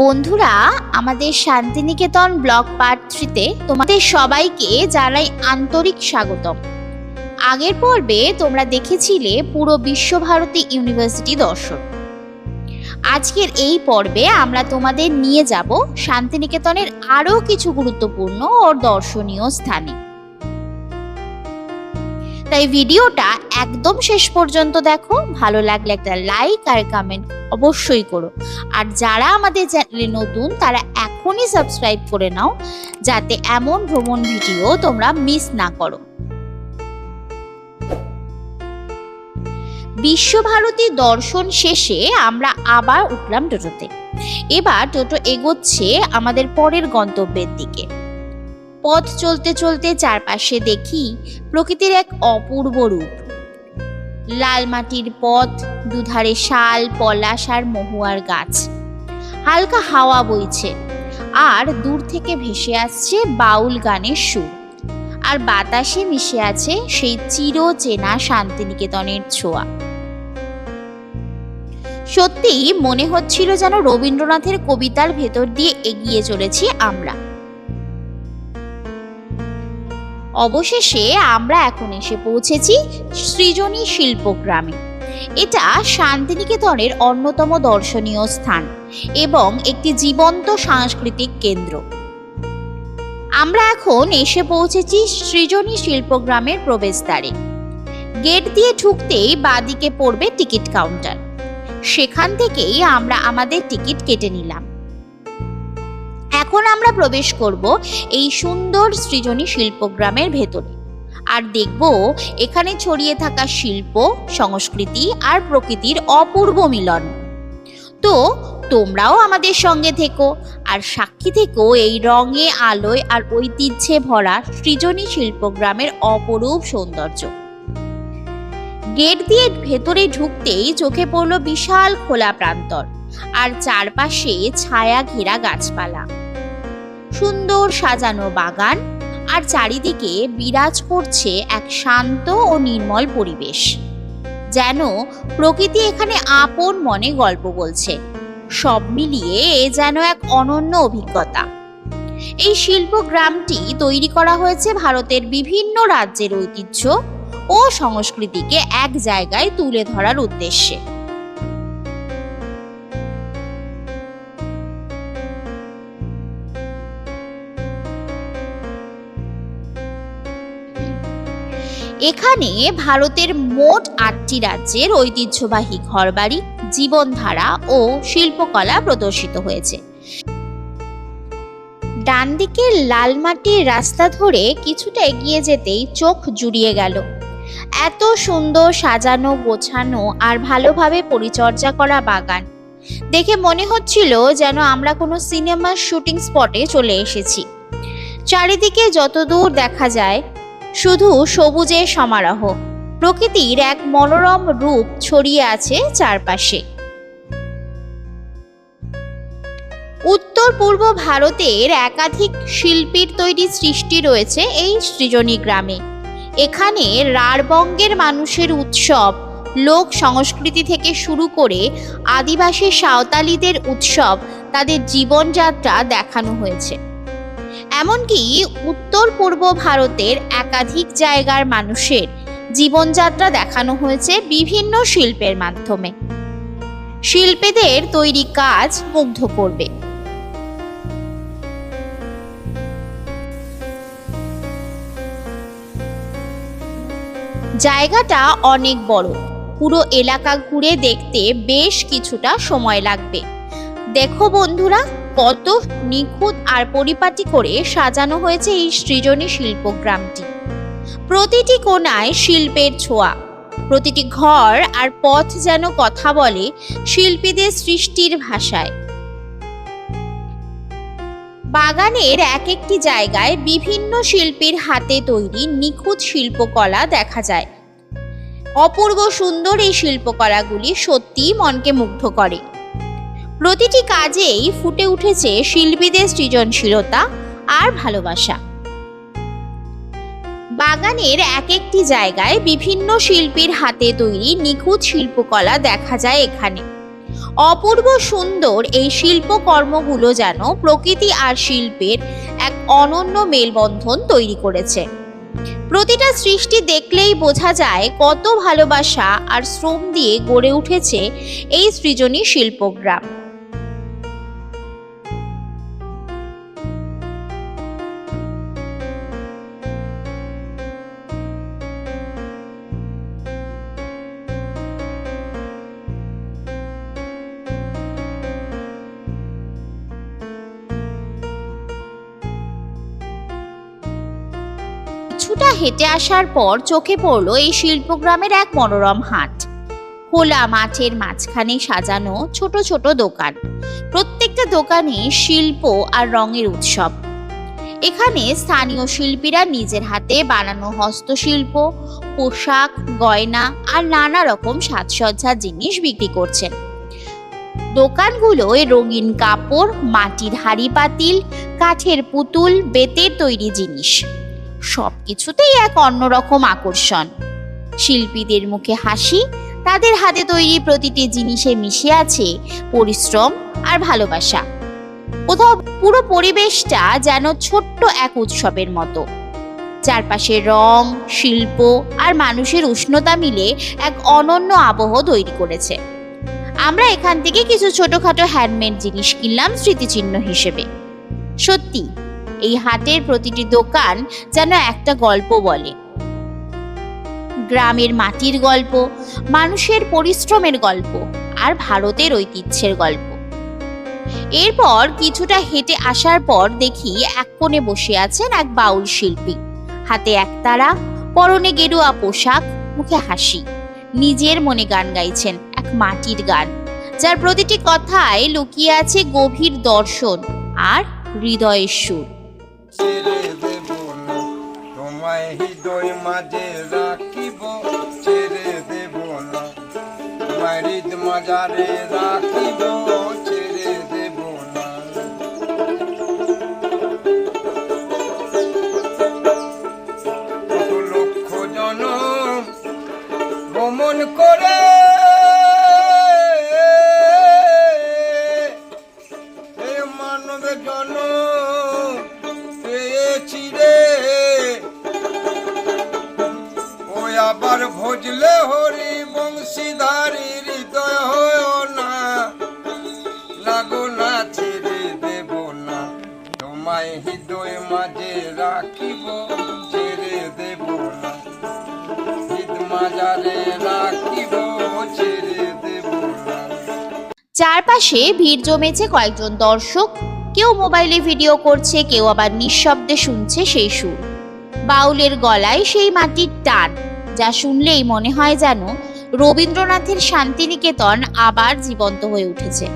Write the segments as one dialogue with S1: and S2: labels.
S1: বন্ধুরা, আমাদের Santiniketan block part থ্রিতে তোমাদের সবাইকে জানাই আন্তরিক স্বাগতম। আগের পর্বে তোমরা দেখেছিলে পুরো বিশ্বভারতী ইউনিভার্সিটি দর্শন। আজকের এই পর্বে আমরা তোমাদের নিয়ে যাব শান্তিনিকেতনের আরও কিছু গুরুত্বপূর্ণ ও দর্শনীয় স্থানে। তাই ভিডিওটা একদম শেষ পর্যন্ত দেখো। ভালো লাগলে একটা লাইক আর কমেন্ট অবশ্যই করো। আর যারা আমাদের চ্যানেলে নতুন, তারা এখনই সাবস্ক্রাইব করে নাও, যাতে এমন ভ্রমণ ভিডিও তোমরা মিস না করো। বিশ্বভারতী দর্শন শেষে আমরা আবার উঠলাম টোটোতে। এবার টোটো এগোচ্ছে আমাদের পরের গন্তব্যের দিকে। পথ চলতে চলতে চারপাশে দেখি প্রকৃতির এক অপূর্ব রূপ। লাল মাটির পথ, দুধারে শাল, পলাশ আর মহুয়ার গাছ। হালকা হাওয়া বইছে, আর দূর থেকে ভেসে আসছে বাউল গানের সুর। আর বাতাসে মিশে আছে সেই চির চেনা শান্তিনিকেতনের ছোঁয়া। সত্যি মনে হচ্ছিল যেন রবীন্দ্রনাথের কবিতার ভেতর দিয়ে এগিয়ে চলেছি আমরা। অবশেষে আমরা এখন এসে পৌঁছেছি সৃজনী শিল্পগ্রামে এটা শান্তিনিকেতনের অন্যতম দর্শনীয় স্থান এবং একটি জীবন্ত সাংস্কৃতিক কেন্দ্র। আমরা এখন এসে পৌঁছেছি সৃজনী শিল্পগ্রামের প্রবেশদ্বারে। গেট দিয়ে ঢুকতেই বাদিকে পড়বে টিকিট কাউন্টার। সেখান থেকেই আমরা আমাদের টিকিট কেটে নিলাম। এখন আমরা প্রবেশ করব এই সুন্দর সৃজনী শিল্পগ্রামের ভেতরে। আর দেখব এখানে ছড়িয়ে থাকা শিল্প, সংস্কৃতি আর প্রকৃতির অপূর্ব মিলন। তো, তোমরাও আমাদের সঙ্গে থেকো আর সাক্ষী থেকো এই রঙে, আলোয় আর ঐতিহ্যে ভরা সৃজনী শিল্পগ্রামের অপরূপ সৌন্দর্য। গেট দিয়ে ভেতরে ঢুকতেই চোখে পড়ল বিশাল খোলা প্রান্তর আর চারপাশে ছায়া ঘেরা গাছপালা। সুন্দর সাজানো বাগান আর চারিদিকে বিরাজ করছে এক শান্ত ও নির্মল পরিবেশ। যেন প্রকৃতি এখানে আপন মনে গল্প বলছে। সব মিলিয়ে এ যেন এক অনন্য অভিজ্ঞতা। এই শিল্প গ্রামটি তৈরি করা হয়েছে ভারতের বিভিন্ন রাজ্যের ঐতিহ্য ও সংস্কৃতিকে এক জায়গায় তুলে ধরার উদ্দেশ্যে। এখানে ভারতের মোট আটটি রাজ্যের ঐতিহ্যবাহী ঘরবাড়ি, জীবনধারা ও শিল্পকলা প্রদর্শিত হয়েছে। ডান দিকের লাল মাটির রাস্তা ধরে কিছুটা এগিয়ে যেতেই চোখ জুড়িয়ে গেল। এত সুন্দর সাজানো, গোছানো আর ভালোভাবে পরিচর্যা করা বাগান। দেখে মনে হচ্ছিল যেন আমরা কোনো সিনেমার শুটিং স্পটে চলে এসেছি। চারিদিকে যতদূর দেখা যায় শুধু সবুজে সমারোহ। প্রকৃতির এক মনোরম রূপ ছড়িয়ে আছে চারপাশে। উত্তর পূর্ব ভারতের একাধিক শিল্পীর তৈরি সৃষ্টি রয়েছে এই সৃজনী গ্রামে। এখানে রাঢ়বঙ্গের মানুষের উৎসব, লোক সংস্কৃতি থেকে শুরু করে আদিবাসী সাঁওতালিদের উৎসব, তাদের জীবনযাত্রা দেখানো হয়েছে। এমনকি উত্তর পূর্ব ভারতের একাধিক জায়গার মানুষের জীবনযাত্রা দেখানো হয়েছে বিভিন্ন শিল্পের মাধ্যমে। শিল্পীদের তৈরি কাজ মুগ্ধ করবে। জায়গাটা অনেক বড়। পুরো এলাকা ঘুরে দেখতে বেশ কিছুটা সময় লাগবে। দেখো বন্ধুরা কত নিখুঁত আর পরিপাটি করে সাজানো হয়েছে এই সৃজনী শিল্পগ্রামটি প্রতিটি কোণায় শিল্পের ছোঁয়া। প্রতিটি ঘর আর পথ যেন কথা বলে শিল্পীদের সৃষ্টির ভাষায়। বাগানের এক একটি জায়গায় বিভিন্ন শিল্পীর হাতে তৈরি নিখুঁত শিল্পকলা দেখা যায়। অপূর্ব সুন্দর এই শিল্পকলাগুলি সত্যিই মনকে মুগ্ধ করে। প্রতিটি কাজেই ফুটে উঠেছে শিল্পীদের সৃজনশীলতা আর ভালোবাসা। বাগানের এক একটি জায়গায় বিভিন্ন শিল্পীর হাতে তৈরি নিখুঁত শিল্পকলা দেখা যায় এখানে। অপূর্ব সুন্দর এই শিল্পকর্মগুলো যেন প্রকৃতি আর শিল্পের এক অনন্য মেলবন্ধন তৈরি করেছে। প্রতিটা সৃষ্টি দেখলেই বোঝা যায় কত ভালোবাসা আর শ্রম দিয়ে গড়ে উঠেছে এই সৃজনী শিল্পগ্রাম। হেঁটে আসার পর চোখে পড়ল এই শিল্পগ্রামের এক মনোরম হাট। খোলা মাঠের মাঝখানে সাজানো ছোট ছোট দোকান। প্রত্যেকটা দোকানে শিল্প আর রঙের উৎসব। এখানে স্থানীয় শিল্পীরা নিজের হাতে বানানো হস্তশিল্প, পোশাক, গয়না আর নানা রকম সাজসজ্জার জিনিস বিক্রি করছেন। দোকানগুলোয় রঙিন কাপড়, মাটির হাড়ি পাতিল, কাঠের পুতুল, বেতের তৈরি জিনিস। সবকিছুতেই এক অন্যরকম আকর্ষণ। শিল্পীদের মুখে হাসি, তাদের হাতে তৈরি প্রতিটি জিনিসে মিশে আছে পরিশ্রম আর ভালোবাসা। কোথাও পুরো পরিবেশটা যেন ছোট্ট এক উৎসবের মতো। চারপাশে রং, শিল্প আর মানুষের উষ্ণতা মিলে এক অনন্য আবহ তৈরি করেছে। আমরা এখান থেকে কিছু ছোটখাটো হ্যান্ডমেড জিনিস কিনলাম স্মৃতিচিহ্ন হিসেবে। সত্যি এই হাটের প্রতিটি দোকান যেন একটা গল্প বলে। গ্রামের মাটির গল্প, মানুষের পরিশ্রমের গল্প আর ভারতের ঐতিহ্যের গল্প। এরপর কিছুটা হেঁটে আসার পর দেখি এক কোণে বসে আছেন এক বাউল শিল্পী। হাতে একতারা পরনে গেরুয়া পোশাক, মুখে হাসি। নিজের মনে গান গাইছেন এক মাটির গান, যার প্রতিটি কথায় লুকিয়ে আছে গভীর দর্শন আর হৃদয়ের সুর।
S2: ছেড়ে দেব না। তোমায় হৃদয় মাঝে রাখিব ছেড়ে দেব না। তোমায় হৃদ মাজারে রাখিব হৃদয় মাঝে রাখিব, ছেড়ে দেব রাখিব
S1: চারপাশে ভিড় জমেছে কয়েকজন দর্শক। কেউ মোবাইলে ভিডিও করছে, কেউ আবার নিঃশব্দে শুনছে সেই সুর। বাউলের গলায় সেই মাটির টান যা শুনলেই মনে হয় যেন রবীন্দ্রনাথের শান্তিনিকেতন আবার জীবন্ত হয়ে উঠেছে।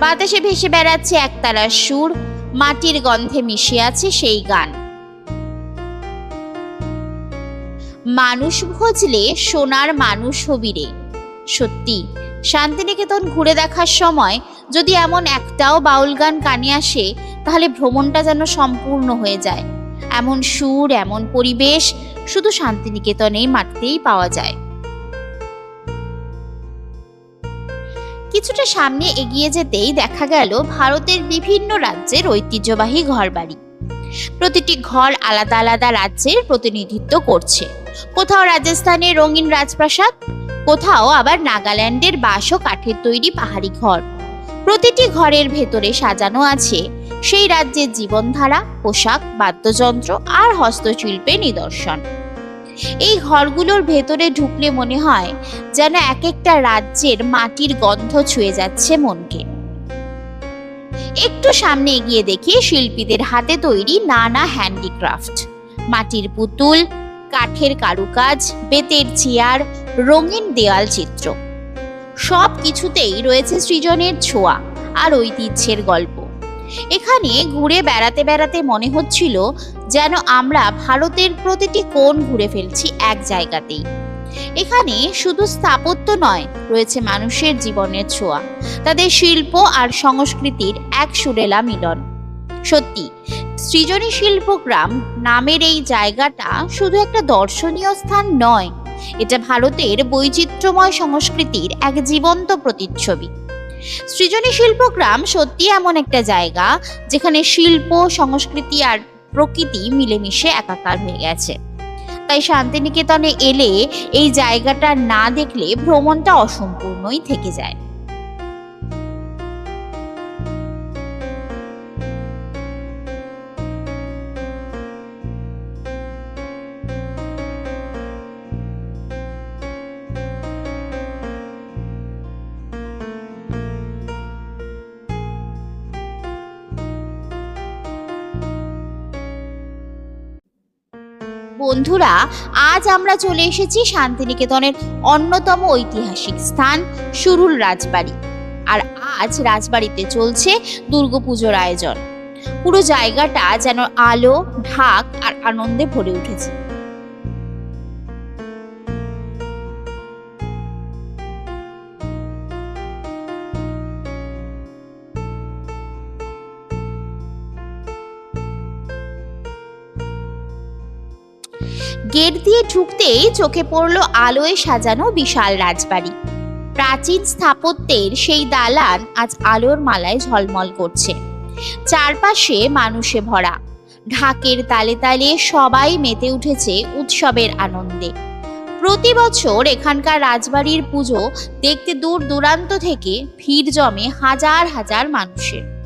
S1: বাতাসে ভেসে বেড়াচ্ছে একতারার সুর মাটির গন্ধে মিশে আছে সেই গান। মানুষ ভজলে সোনার মানুষ হবিরে সত্যি, শান্তিনিকেতন ঘুরে দেখার সময় যদি এমন একটাও বাউল গান কানে আসে, তাহলে ভ্রমণটা যেন সম্পূর্ণ হয়ে যায়। এমন সুর, এমন পরিবেশ শুধু শান্তিনিকেতনেই মাটিতেই পাওয়া যায়। কিছুটা সামনে এগিয়ে যেতেই দেখা গেল ভারতের বিভিন্ন রাজ্যের ঐতিহ্যবাহী ঘরবাড়ি। প্রতিটি ঘর আলাদা আলাদা রাজ্যের প্রতিনিধিত্ব করছে। কোথাও রাজস্থানের রঙিন রাজপ্রাসাদ, কোথাও আবার নাগাল্যান্ডের বাঁশ ও কাঠের তৈরি পাহাড়ি ঘর। প্রতিটি ঘরের ভেতরে সাজানো আছে সেই রাজ্যের জীবনধারা, পোশাক, বাদ্যযন্ত্র আর হস্তশিল্পের নিদর্শন। এই ঘরগুলোর ভেতরে ঢুকলে মনে হয় যেন এক একটা রাজ্যের মাটির গন্ধ ছুঁয়ে যাচ্ছে মনকে। একটু সামনে এগিয়ে দেখি শিল্পীদের হাতে তৈরি নানা হ্যান্ডিক্রাফট। মাটির পুতুল, কাঠের কারুকাজ, বেতের চেয়ার, রঙিন দেওয়াল চিত্র। সব কিছুতেই রয়েছে সৃজনের ছোঁয়া আর ঐতিহ্যের গল্প। এখানে ঘুরে বেড়াতে বেড়াতে মনে হচ্ছিল যেন আমরা ভারতের প্রতিটি কোণ ঘুরে ফেলছি এক জায়গাতেই। এখানে শুধু স্থাপত্য নয়, রয়েছে মানুষের জীবনের ছোঁয়া, তাদের শিল্প আর সংস্কৃতির এক সুরেলা মিলন। সত্যি, সৃজনী শিল্পগ্রাম নামের এই জায়গাটা শুধু একটা দর্শনীয় স্থান নয়, এটা ভারতের বৈচিত্র্যময় সংস্কৃতির এক জীবন্ত প্রতিচ্ছবি। সৃজনী শিল্পগ্রাম সত্যি এমন একটা জায়গা যেখানে শিল্প, সংস্কৃতি আর প্রকৃতি মিলেমিশে একাকার হয়ে গেছে। তাই শান্তিনিকেতনে এলে এই জায়গাটা না দেখলে ভ্রমণটা অসম্পূর্ণই থেকে যায়। বন্ধুরা, আজ আমরা চলে এসেছি শান্তিনিকেতনের অন্যতম ঐতিহাসিক স্থান, সুরুল রাজবাড়ি। আর আজ রাজবাড়িতে চলছে দুর্গাপুজোর আয়োজন। পুরো জায়গাটা যেন আলো, ঢাক আর আনন্দে ভরে উঠেছে। গেট দিয়ে ঢুকতেই চোখে পড়ল আলোয় সাজানো বিশাল রাজবাড়ি। প্রাচীন স্থাপত্যের সেই দালান আজ আলোর মালায় ঝলমল করছে। চারপাশে মানুষে ভরা। ঢাকের তালে তালে সবাই মেতে উঠেছে উৎসবের আনন্দে। প্রতি বছর এখানকার রাজবাড়ির পুজো দেখতে দূর দূরান্ত থেকে ভিড় জমে হাজার হাজার মানুষের।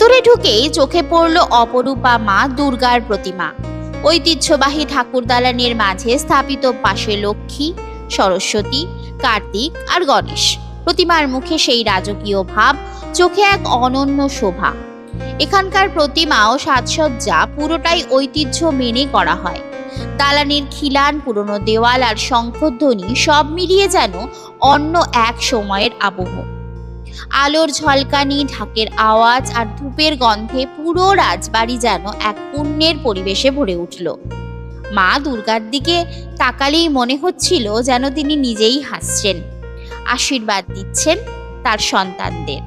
S1: ভেতরে ঢুকেই চোখে পড়ল অপরূপা মা দুর্গার প্রতিমা। ঐতিহ্যবাহী ঠাকুর দালানের মাঝে স্থাপিত পাশে লক্ষ্মী, সরস্বতী, কার্তিক আর গণেশ। প্রতিমার মুখে সেই রাজকীয় ভাব, চোখে এক অনন্য শোভা। এখানকার প্রতিমা ও সাজসজ্জা পুরোটাই ঐতিহ্য মেনে করা হয়। দালানের খিলান, পুরনো দেওয়াল আর শঙ্খধ্বনি সব মিলিয়ে যেন অন্য এক সময়ের আবহ। আলোর ঝলকানি, ঢাকের আওয়াজ আর ধূপের গন্ধে পুরো রাজবাড়ি যেন এক পুণ্যের পরিবেশে ভরে উঠল। মা দুর্গার দিকে তাকালেই মনে হচ্ছিল যেন তিনি নিজেই হাসছেন, আশীর্বাদ দিচ্ছেন তার সন্তানদের।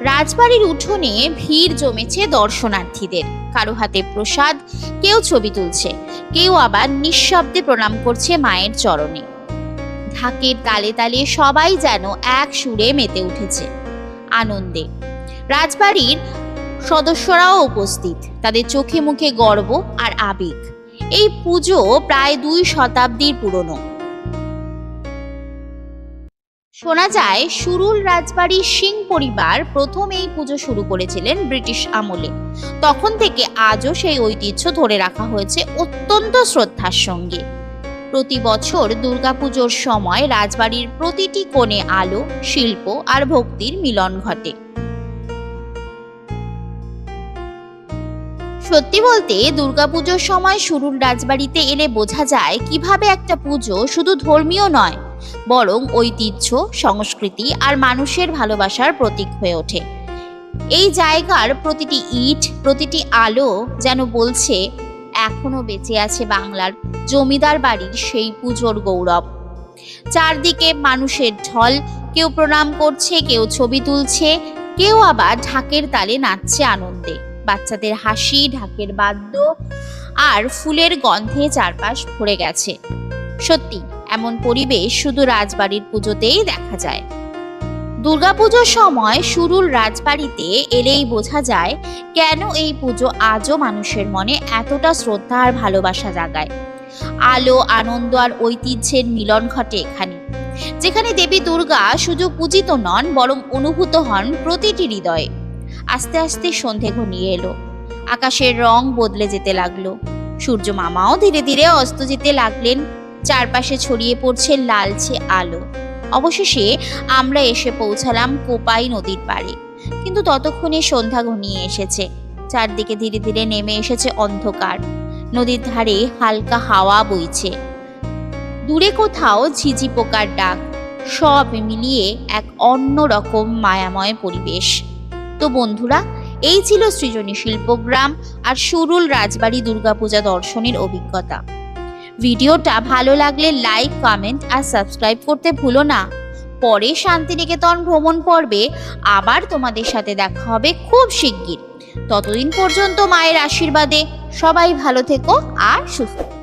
S1: রাজবাড়ির উঠোনে ভিড় জমেছে দর্শনার্থীদের। কারও হাতে প্রসাদ, কেউ ছবি তুলছে, কেউ আবার নিঃশব্দে প্রণাম করছে মায়ের চরণে। ঢাকের তালে তালে সবাই যেন এক সুরে মেতে উঠেছে আনন্দে। রাজবাড়ির সদস্যরাও উপস্থিত, তাদের চোখে মুখে গর্ব আর আবেগ। এই পুজো প্রায় দুই শতাব্দীর পুরনো। শোনা যায়, সুরুল রাজবাড়ির সিং পরিবার প্রথম এই পুজো শুরু করেছিলেন ব্রিটিশ আমলে। তখন থেকে আজও সেই ঐতিহ্য ধরে রাখা হয়েছে অত্যন্ত শ্রদ্ধার সঙ্গে। প্রতি বছর দুর্গাপুজোর সময় রাজবাড়ির প্রতিটি কোণে আলো, শিল্প আর ভক্তির মিলন ঘটে। সত্যি বলতে, দুর্গাপুজোর সময় শুরুর রাজবাড়িতে এলে বোঝা যায় কীভাবে একটা পুজো শুধু ধর্মীয় নয়, বরং ঐতিহ্য, সংস্কৃতি আর মানুষের ভালোবাসার প্রতীক হয়ে ওঠে। এই জায়গার প্রতিটি ইট, প্রতিটি আলো যেন বলছে এখনও বেঁচে আছে বাংলার জমিদার বাড়ির সেই পুজোর গৌরব। চারদিকে মানুষের ঢল, কেউ প্রণাম করছে, কেউ ছবি তুলছে, কেউ আবার ঢাকের তালে নাচছে আনন্দে। বাচ্চাদের হাসি, ঢাকের বাদ্য আর ফুলের গন্ধে চারপাশ ভরে গেছে। সত্যি, এমন পরিবেশ শুধু রাজবাড়ির পুজোতেই দেখা যায়। দুর্গাপুজোর সময় শুরুর রাজবাড়িতে এলেই বোঝা যায় কেন এই পুজো আজও মানুষের মনে এতটা শ্রদ্ধা আর ভালোবাসা জাগায়। আলো, আনন্দ আর ঐতিহ্যের মিলন ঘটে এখানে, যেখানে দেবী দুর্গা শুধু পূজিত নন, বরং অনুভূত হন প্রতিটি হৃদয়ে। আস্তে আস্তে সন্ধে ঘনিয়ে এলো, আকাশের রং বদলে যেতে লাগল, সূর্য মামাও ধীরে ধীরে অস্ত যেতে লাগলেন, চারপাশে ছড়িয়ে পড়ছে লালচে আলো। অবশেষে আমরা এসে পৌঁছালাম কোপাই নদীর পাড়ে। কিন্তু ততক্ষণে সন্ধ্যা ঘনিয়ে এসেছে। চারদিকে ধীরে ধীরে নেমে এসেছে অন্ধকার। নদীর ধারে হালকা হাওয়া বইছে। দূরে কোথাও ঝিঝি পোকার ডাক, সব মিলিয়ে এক অন্যরকম মায়াময় পরিবেশ। তো বন্ধুরা, এই ছিল সৃজনী শিল্পগ্রাম আর সুরুল রাজবাড়ি দুর্গাপূজা দর্শনের অভিজ্ঞতা। ভিডিওটা ভালো লাগলে লাইক, কমেন্ট আর সাবস্ক্রাইব করতে ভুলো না। পরে শান্তিনিকেতন ভ্রমণ পর্বে আবার তোমাদের সাথে দেখা হবে খুব শিগগির। ততদিন পর্যন্ত মায়ের আশীর্বাদে সবাই ভালো থেকো আর সুস্থ